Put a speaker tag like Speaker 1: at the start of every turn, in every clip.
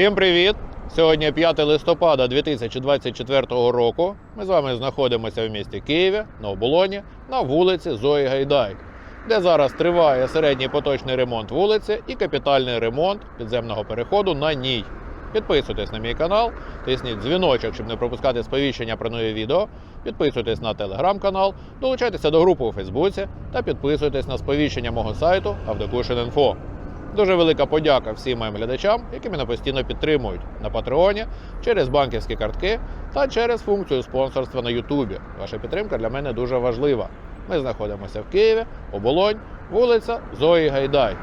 Speaker 1: Усім привіт! Сьогодні 5 листопада 2024 року. Ми з вами знаходимося в місті Києві на оболоні на вулиці Зої Гайдай, де зараз триває середній поточний ремонт вулиці і капітальний ремонт підземного переходу на ній. Підписуйтесь на мій канал, тисніть дзвіночок, щоб не пропускати сповіщення про нові відео. Підписуйтесь на телеграм-канал, долучайтеся до групи у Фейсбуці та підписуйтесь на сповіщення мого сайту Авдокушин.Інфо. Дуже велика подяка всім моїм глядачам, які мене постійно підтримують на Патреоні через банківські картки та через функцію спонсорства на Ютубі. Ваша підтримка для мене дуже важлива. Ми знаходимося в Києві, Оболонь, вулиця Зої Гайдай.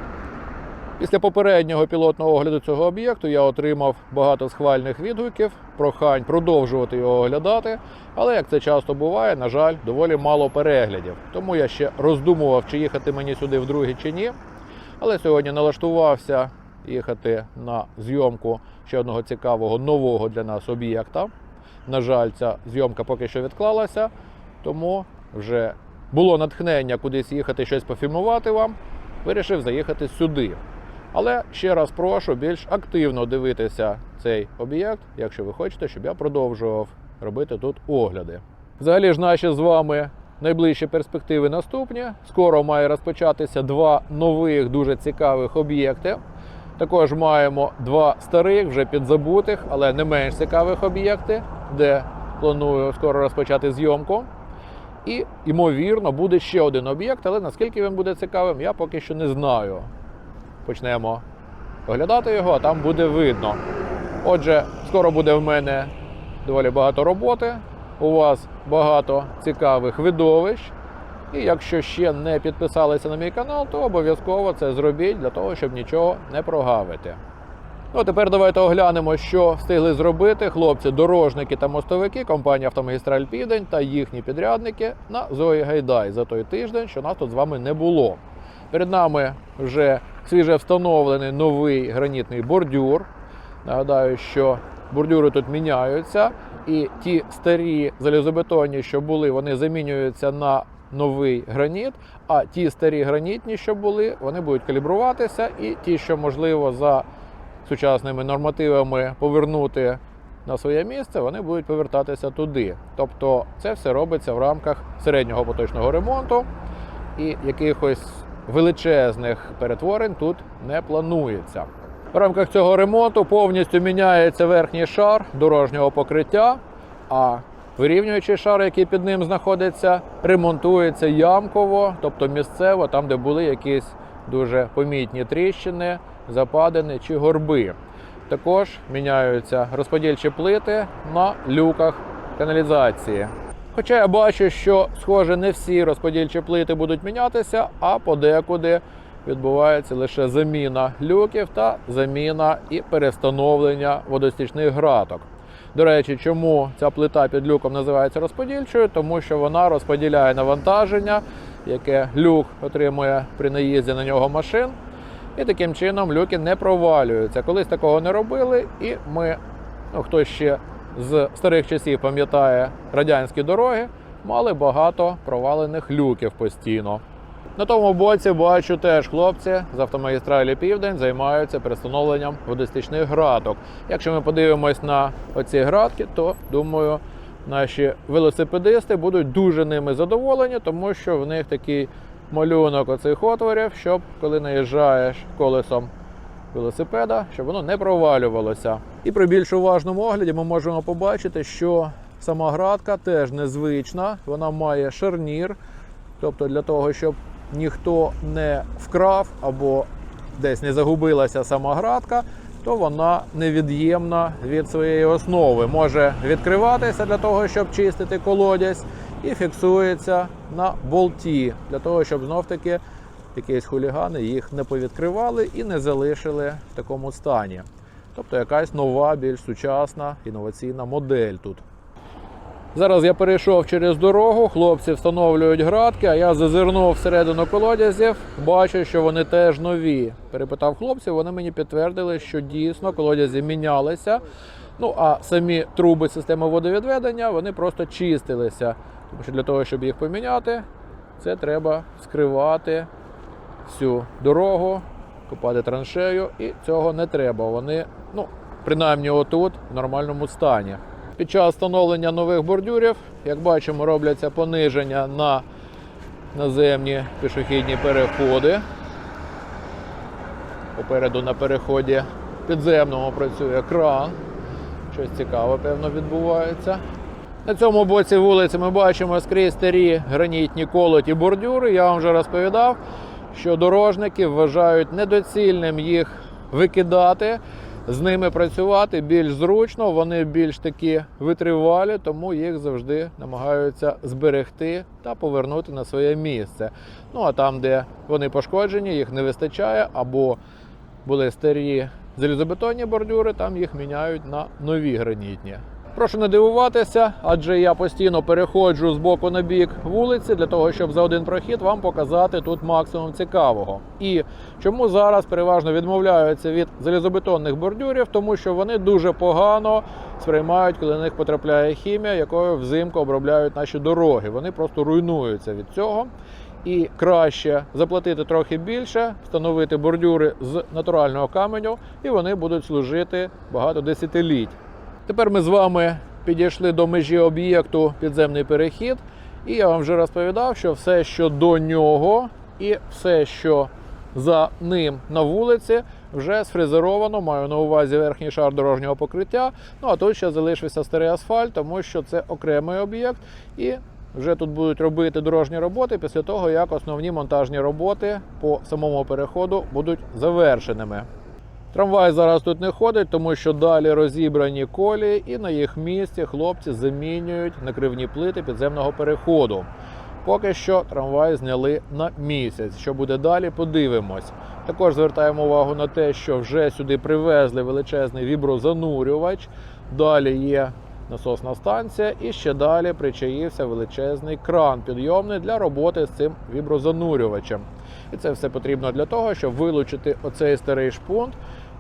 Speaker 1: Після попереднього пілотного огляду цього об'єкту я отримав багато схвальних відгуків, прохань продовжувати його оглядати, але як це часто буває, на жаль, доволі мало переглядів. Тому я ще роздумував, чи їхати мені сюди вдруге чи ні. Але сьогодні налаштувався їхати на зйомку ще одного цікавого нового для нас об'єкта. На жаль, ця зйомка поки що відклалася, тому вже було натхнення кудись їхати щось пофільмувати вам. Вирішив заїхати сюди. Але ще раз прошу більш активно дивитися цей об'єкт, якщо ви хочете, щоб я продовжував робити тут огляди. Взагалі ж наші з вами найближчі перспективи наступні. Скоро має розпочатися два нових дуже цікавих об'єкти. Також маємо два старих, вже підзабутих, але не менш цікавих об'єкти, де планую скоро розпочати зйомку. І, ймовірно, буде ще один об'єкт, але наскільки він буде цікавим, я поки що не знаю. Почнемо оглядати його, а там буде видно. Отже, скоро буде в мене доволі багато роботи, у вас багато цікавих видовищ. І якщо ще не підписалися на мій канал, то обов'язково це зробіть для того, щоб нічого не прогавити. Ну, тепер давайте оглянемо, що встигли зробити хлопці, дорожники та мостовики компанії Автомагістраль Південь та їхні підрядники на Зої Гайдай за той тиждень, що нас тут з вами не було. Перед нами вже свіже встановлений новий гранітний бордюр. Нагадаю, що бордюри тут міняються, і ті старі залізобетонні, що були, вони замінюються на новий граніт. А ті старі гранітні, що були, вони будуть калібруватися, і ті, що можливо за сучасними нормативами повернути на своє місце, вони будуть повертатися туди. Тобто це все робиться в рамках середнього поточного ремонту і якихось величезних перетворень тут не планується. В рамках цього ремонту повністю міняється верхній шар дорожнього покриття, а вирівнюючий шар, який під ним знаходиться, ремонтується ямково, тобто місцево, там, де були якісь дуже помітні тріщини, западини чи горби. Також міняються розподільчі плити на люках каналізації. Хоча я бачу, що, схоже, не всі розподільчі плити будуть мінятися, а подекуди відбувається лише заміна люків та заміна і перестановлення водостічних граток. До речі, чому ця плита під люком називається розподільчою? Тому що вона розподіляє навантаження, яке люк отримує при наїзді на нього машин. І таким чином люки не провалюються. Колись такого не робили, і ми, ну хто ще з старих часів пам'ятає радянські дороги, мали багато провалених люків постійно. На тому боці бачу теж хлопці з автомагістралі Південь займаються перестановленням водостічних граток. Якщо ми подивимось на оці гратки, то думаю, наші велосипедисти будуть дуже ними задоволені, тому що в них такий малюнок оцих отворів, щоб коли наїжджаєш колесом велосипеда, щоб воно не провалювалося. І при більш уважному огляді ми можемо побачити, що сама градка теж незвична, вона має шарнір, тобто для того, щоб ніхто не вкрав або десь не загубилася сама градка, то вона невід'ємна від своєї основи. Може відкриватися для того, щоб чистити колодязь, і фіксується на болті, для того, щоб знов-таки якісь хулігани їх не повідкривали і не залишили в такому стані. Тобто якась нова, більш сучасна інноваційна модель тут. Зараз я перейшов через дорогу, хлопці встановлюють градки, а я зазирнув всередину колодязів, бачу, що вони теж нові. Перепитав хлопців, вони мені підтвердили, що дійсно колодязі мінялися. Ну а самі труби системи водовідведення вони просто чистилися. Тому що для того, щоб їх поміняти, це треба вскривати всю дорогу, копати траншею, і цього не треба. Вони ну, принаймні отут, в нормальному стані. Під час встановлення нових бордюрів, як бачимо, робляться пониження на наземні пішохідні переходи. Попереду на переході підземному працює кран. Щось цікаве, певно, відбувається. На цьому боці вулиці ми бачимо скрізь старі гранітні колоті бордюри. Я вам вже розповідав, що дорожники вважають недоцільним їх викидати, з ними працювати більш зручно, вони більш такі витривалі, тому їх завжди намагаються зберегти та повернути на своє місце. Ну а там, де вони пошкоджені, їх не вистачає або були старі залізобетонні бордюри, там їх міняють на нові гранітні. Прошу не дивуватися, адже я постійно переходжу з боку на бік вулиці для того, щоб за один прохід вам показати тут максимум цікавого. І чому зараз переважно відмовляються від залізобетонних бордюрів, тому що вони дуже погано сприймають, коли на них потрапляє хімія, якою взимку обробляють наші дороги. Вони просто руйнуються від цього. І краще заплатити трохи більше, встановити бордюри з натурального каменю, і вони будуть служити багато десятиліть. Тепер ми з вами підійшли до межі об'єкту підземний перехід, і я вам вже розповідав, що все, що до нього, і все, що за ним на вулиці, вже сфрезеровано. Маю на увазі верхній шар дорожнього покриття. Ну а тут ще залишився старий асфальт, тому що це окремий об'єкт, і вже тут будуть робити дорожні роботи після того, як основні монтажні роботи по самому переходу будуть завершеними. Трамвай зараз тут не ходить, тому що далі розібрані колії, і на їх місці хлопці замінюють накривні плити підземного переходу. Поки що трамвай зняли на місяць. Що буде далі, подивимось. Також звертаємо увагу на те, що вже сюди привезли величезний віброзанурювач. Далі є насосна станція, і ще далі причаївся величезний кран підйомний для роботи з цим віброзанурювачем. І це все потрібно для того, щоб вилучити оцей старий шпунт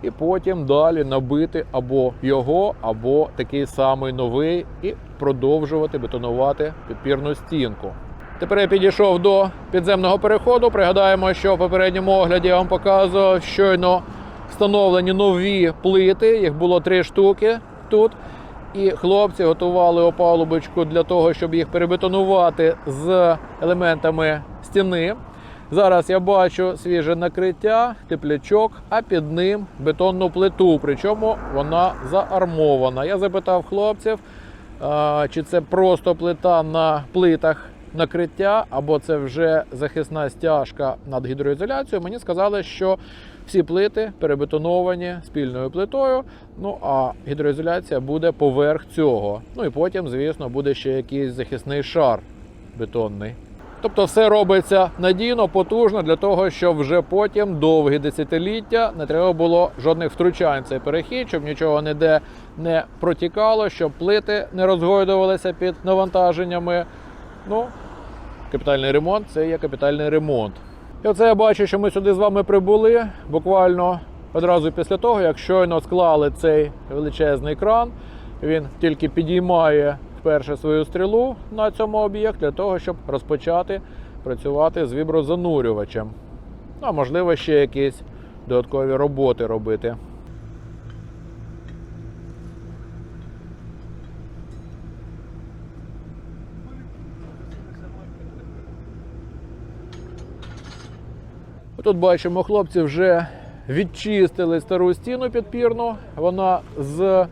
Speaker 1: і потім далі набити або його, або такий самий новий, і продовжувати бетонувати підпірну стінку. Тепер я підійшов до підземного переходу. Пригадаємо, що в попередньому огляді я вам показував щойно встановлені нові плити. Їх було три штуки тут. І хлопці готували опалубочку для того, щоб їх перебетонувати з елементами стіни. Зараз я бачу свіже накриття, теплячок, а під ним бетонну плиту. Причому вона заармована. Я запитав хлопців, чи це просто плита на плитах накриття, або це вже захисна стяжка над гідроізоляцією. Мені сказали, що всі плити перебетоновані спільною плитою. Ну а гідроізоляція буде поверх цього. Ну і потім, звісно, буде ще якийсь захисний шар бетонний. Тобто все робиться надійно, потужно для того, щоб вже потім довгі десятиліття не треба було жодних втручань в цей перехід, щоб нічого ніде не протікало, щоб плити не розгойдувалися під навантаженнями. Ну, капітальний ремонт це є капітальний ремонт. І оце я бачу, що ми сюди з вами прибули буквально одразу після того, як щойно склали цей величезний кран. Він тільки підіймає вперше свою стрілу на цьому об'єкті для того, щоб розпочати працювати з віброзанурювачем. Ну, а можливо, ще якісь додаткові роботи робити. Тут бачимо, хлопці вже відчистили стару стіну підпірну. Вона з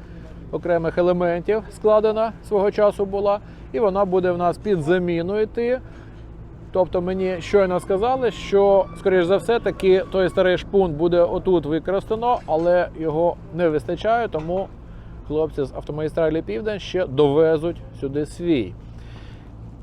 Speaker 1: окремих елементів складена свого часу була, і вона буде в нас під заміну йти. Тобто мені щойно сказали, що, скоріш за все, таки той старий шпунт буде отут використано, але його не вистачає, тому хлопці з автомагістралі Південь ще довезуть сюди свій.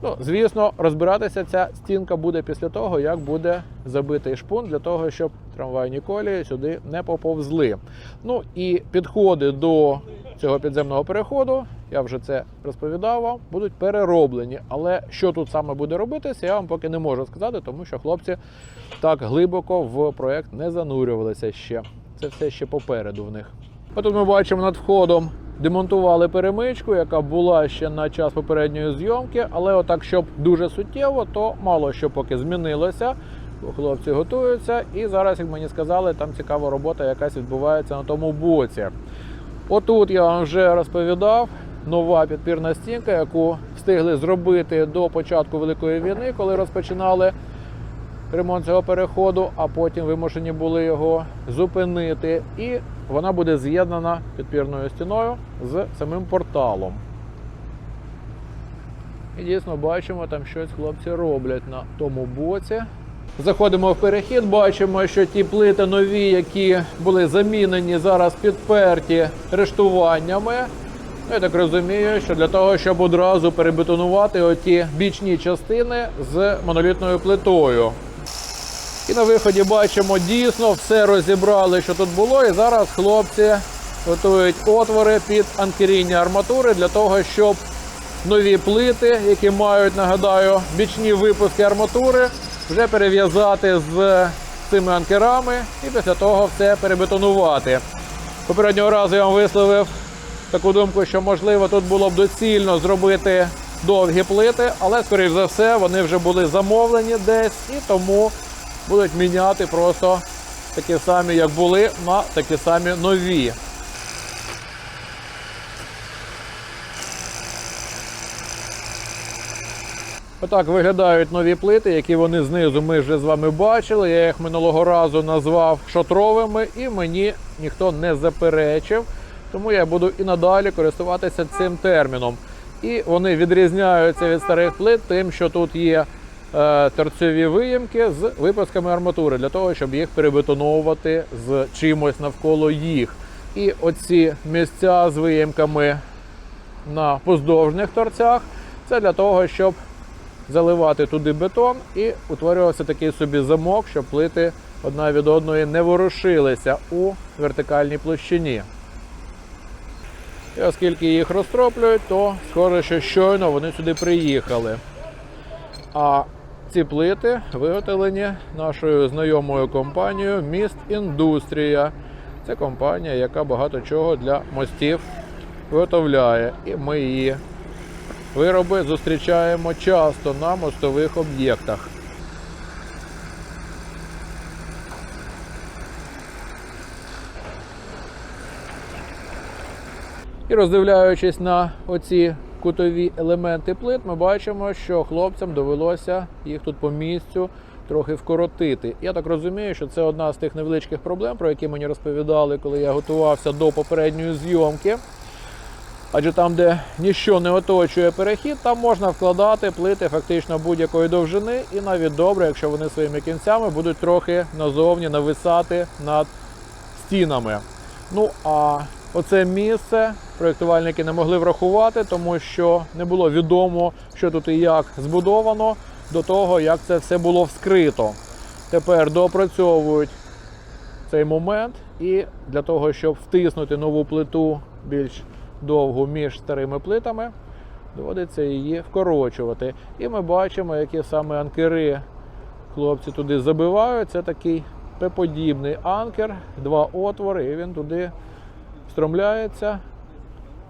Speaker 1: Ну, звісно, розбиратися ця стінка буде після того, як буде забитий шпунт для того, щоб трамвайні колії сюди не поповзли. Ну і підходи до цього підземного переходу, я вже це розповідав вам, будуть перероблені. Але що тут саме буде робитися, я вам поки не можу сказати, тому що хлопці так глибоко в проект не занурювалися ще. Це все ще попереду в них. Отут ми бачимо над входом демонтували перемичку, яка була ще на час попередньої зйомки, але отак, щоб дуже суттєво, то мало що поки змінилося. Хлопці готуються, і зараз, як мені сказали, там цікава робота якась відбувається на тому боці. Отут я вам вже розповідав нова підпірна стінка, яку встигли зробити до початку Великої війни, коли розпочинали ремонт цього переходу, а потім вимушені були його зупинити. І вона буде з'єднана підпірною стіною з самим порталом. І дійсно бачимо, там щось хлопці роблять на тому боці. Заходимо в перехід, бачимо, що ті плити нові, які були замінені, зараз підперті рештуваннями. Я так розумію, що для того, щоб одразу перебетонувати оті бічні частини з монолітною плитою. І на виході бачимо, дійсно все розібрали, що тут було. І зараз хлопці готують отвори під анкеріння арматури для того, щоб нові плити, які мають, нагадаю, бічні випуски арматури, вже перев'язати з цими анкерами і після того все перебетонувати. Попереднього разу я вам висловив таку думку, що можливо тут було б доцільно зробити довгі плити, але, скоріш за все, вони вже були замовлені десь і тому будуть міняти просто такі самі, як були, на такі самі нові. Отак виглядають нові плити, які вони знизу ми вже з вами бачили. Я їх минулого разу назвав шатровими, і мені ніхто не заперечив. Тому я буду і надалі користуватися цим терміном. І вони відрізняються від старих плит, тим, що тут є е, торцеві виїмки з випусками арматури для того, щоб їх перебетоновувати з чимось навколо їх. І оці місця з виїмками на поздовжних торцях це для того, щоб заливати туди бетон і утворювався такий собі замок, щоб плити одна від одної не ворушилися у вертикальній площині. І оскільки їх розтроплюють, то схоже, що щойно вони сюди приїхали. А ці плити виготовлені нашою знайомою компанією Міст Індустрія. Це компанія, яка багато чого для мостів виготовляє. І ми її вироби зустрічаємо часто на мостових об'єктах. І роздивляючись на оці кутові елементи плит, ми бачимо, що хлопцям довелося їх тут по місцю трохи вкоротити. Я так розумію, що це одна з тих невеличких проблем, про які мені розповідали, коли я готувався до попередньої зйомки. Адже там, де ніщо не оточує перехід, там можна вкладати плити фактично будь-якої довжини, і навіть добре, якщо вони своїми кінцями будуть трохи назовні нависати над стінами. Ну а оце місце проєктувальники не могли врахувати, тому що не було відомо, що тут і як збудовано до того, як це все було вскрито. Тепер доопрацьовують цей момент, і для того, щоб втиснути нову плиту більш довгу між старими плитами, доводиться її вкорочувати. І ми бачимо, які саме анкери хлопці туди забивають. Це такий П-подібний анкер, два отвори, і він туди встромляється,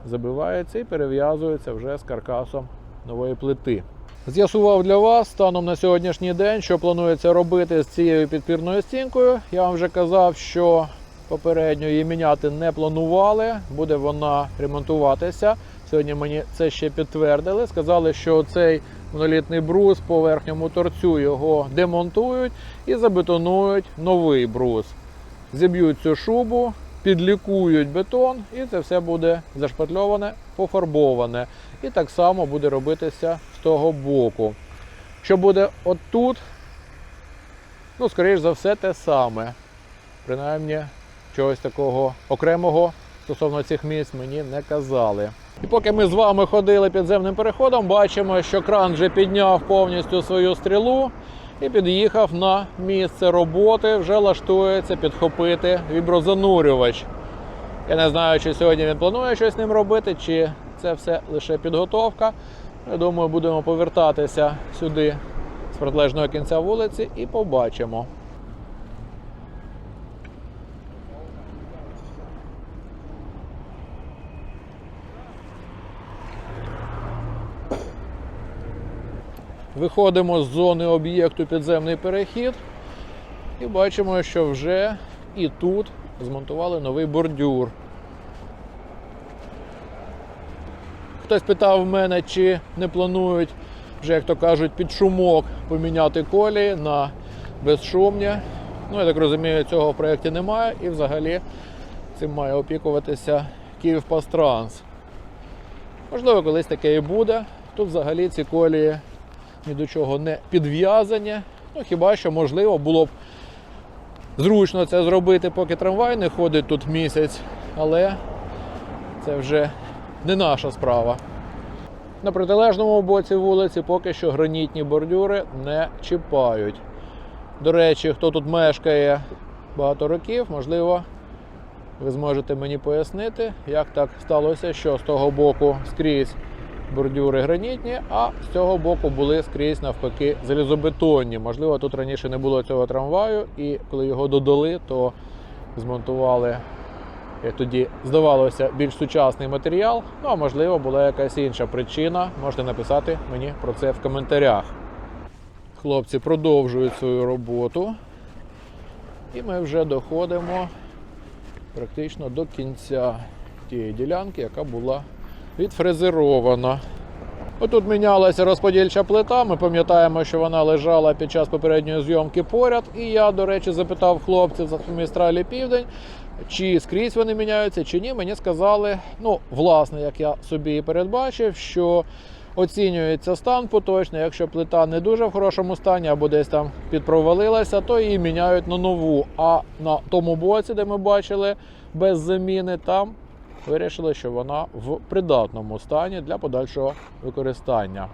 Speaker 1: забивається і перев'язується вже з каркасом нової плити. З'ясував для вас станом на сьогоднішній день, що планується робити з цією підпірною стінкою. Я вам вже казав, що попередньо її міняти не планували, буде вона ремонтуватися. Сьогодні мені це ще підтвердили. Сказали, що цей монолітний брус по верхньому торцю його демонтують і забетонують новий брус. Зіб'ють цю шубу, підлікують бетон, і це все буде зашпатльоване, пофарбоване. І так само буде робитися з того боку. Що буде отут, ну, скоріш за все, те саме. Принаймні, чогось такого окремого стосовно цих місць мені не казали. І поки ми з вами ходили підземним переходом, бачимо, що кран вже підняв повністю свою стрілу і під'їхав на місце роботи, вже лаштується підхопити віброзанурювач. Я не знаю, чи сьогодні він планує щось з ним робити, чи це все лише підготовка. Я думаю, будемо повертатися сюди з протилежного кінця вулиці і побачимо. Виходимо з зони об'єкту підземний перехід і бачимо, що вже і тут змонтували новий бордюр. Хтось питав в мене, чи не планують вже, як то кажуть, під шумок поміняти колії на безшумні. Ну, я так розумію, цього в проєкті немає і взагалі цим має опікуватися Київпастранс. Можливо, колись таке і буде. Тут взагалі ці колії ні до чого не підв'язані. Ну, хіба що можливо було б зручно це зробити, поки трамвай не ходить тут місяць, але це вже не наша справа. На протилежному боці вулиці поки що гранітні бордюри не чіпають. До речі, хто тут мешкає багато років, можливо, ви зможете мені пояснити, як так сталося, що з того боку скрізь бордюри гранітні, а з цього боку були скрізь навпаки залізобетонні. Можливо, тут раніше не було цього трамваю, і коли його додали, то змонтували, як тоді здавалося, більш сучасний матеріал. Ну а можливо, була якась інша причина. Можете написати мені про це в коментарях. Хлопці продовжують свою роботу. І ми вже доходимо практично до кінця тієї ділянки, яка була відфрезерована. Отут мінялася розподільча плита. Ми пам'ятаємо, що вона лежала під час попередньої зйомки поряд. І я, до речі, запитав хлопців з автомістралі Південь, чи скрізь вони міняються, чи ні. Мені сказали, ну, власне, як я собі і передбачив, що оцінюється стан поточний. Якщо плита не дуже в хорошому стані або десь там підпровалилася, то її міняють на нову. А на тому боці, де ми бачили без заміни, там вирішили, що вона в придатному стані для подальшого використання.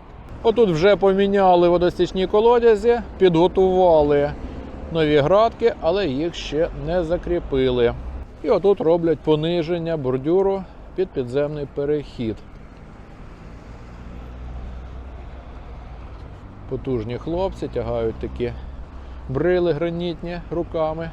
Speaker 1: Отут вже поміняли водостічні колодязі, підготували нові градки, але їх ще не закріпили. І отут роблять пониження бордюру під підземний перехід. Потужні хлопці тягають такі брили гранітні руками.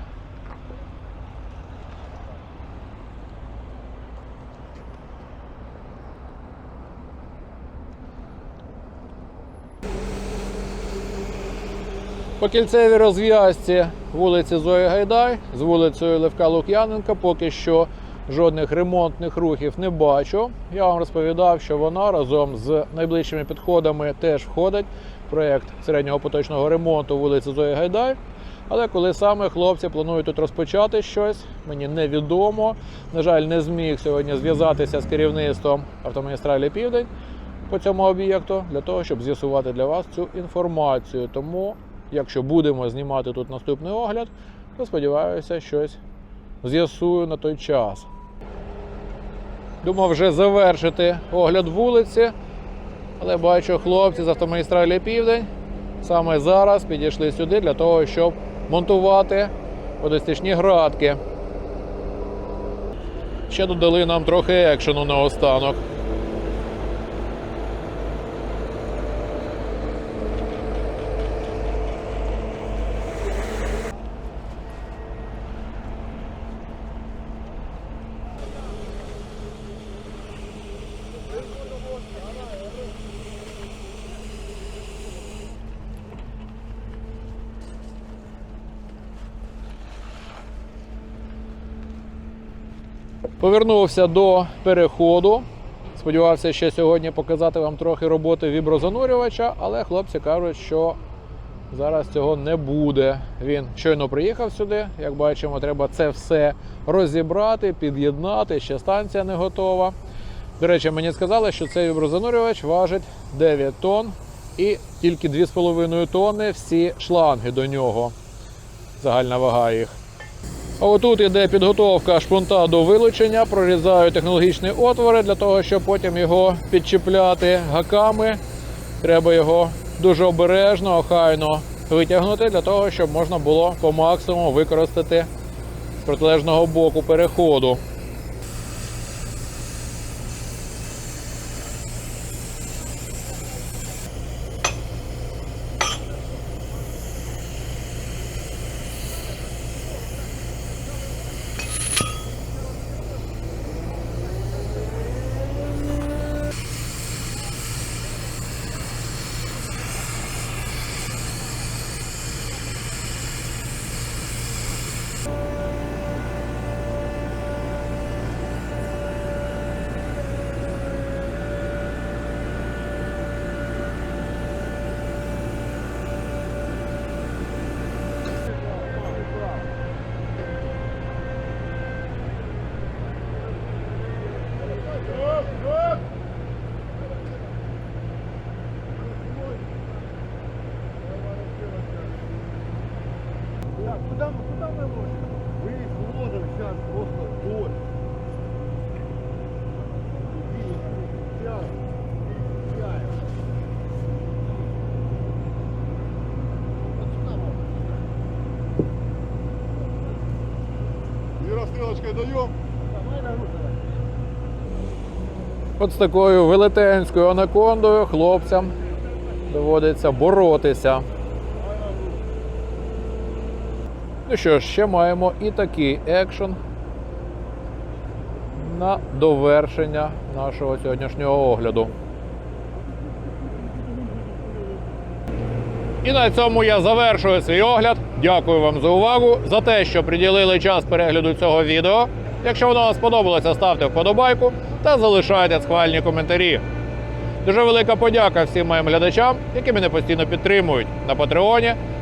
Speaker 1: По кільцевій розв'язці вулиці Зої Гайдай з вулицею Левка Лук'яненка поки що жодних ремонтних рухів не бачу. Я вам розповідав, що вона разом з найближчими підходами теж входить в проєкт середнього поточного ремонту вулиці Зої Гайдай. Але коли саме хлопці планують тут розпочати щось, мені невідомо. На жаль, не зміг сьогодні зв'язатися з керівництвом автомагістралі Південь по цьому об'єкту для того, щоб з'ясувати для вас цю інформацію. Тому, якщо будемо знімати тут наступний огляд, то сподіваюся, щось з'ясую на той час. Думав вже завершити огляд вулиці, але бачу, хлопці з автомагістралі Південь саме зараз підійшли сюди для того, щоб монтувати водостічні градки. Ще додали нам трохи екшену наостанок. Повернувся до переходу. Сподівався ще сьогодні показати вам трохи роботи віброзанурювача, але хлопці кажуть, що зараз цього не буде. Він щойно приїхав сюди. Як бачимо, треба це все розібрати, під'єднати. Ще станція не готова. До речі, мені сказали, що цей віброзанурювач важить 9 тонн і тільки 2,5 тонни всі шланги до нього. Загальна вага їх. А отут іде підготовка шпунта до вилучення, прорізаю технологічні отвори для того, щоб потім його підчіпляти гаками. Треба його дуже обережно, охайно витягнути для того, щоб можна було по максимуму використати з протилежного боку переходу.
Speaker 2: Вы водом сейчас просто боль. И расстрелочкой даем.
Speaker 1: От з такою велетенською анакондою хлопцям доводиться боротися. Ну що ж, ще маємо і такий екшен на довершення нашого сьогоднішнього огляду. І на цьому я завершую свій огляд. Дякую вам за увагу, за те, що приділили час перегляду цього відео. Якщо воно вам сподобалося, ставте вподобайку та залишайте схвальні коментарі. Дуже велика подяка всім моїм глядачам, які мене постійно підтримують на Патреоні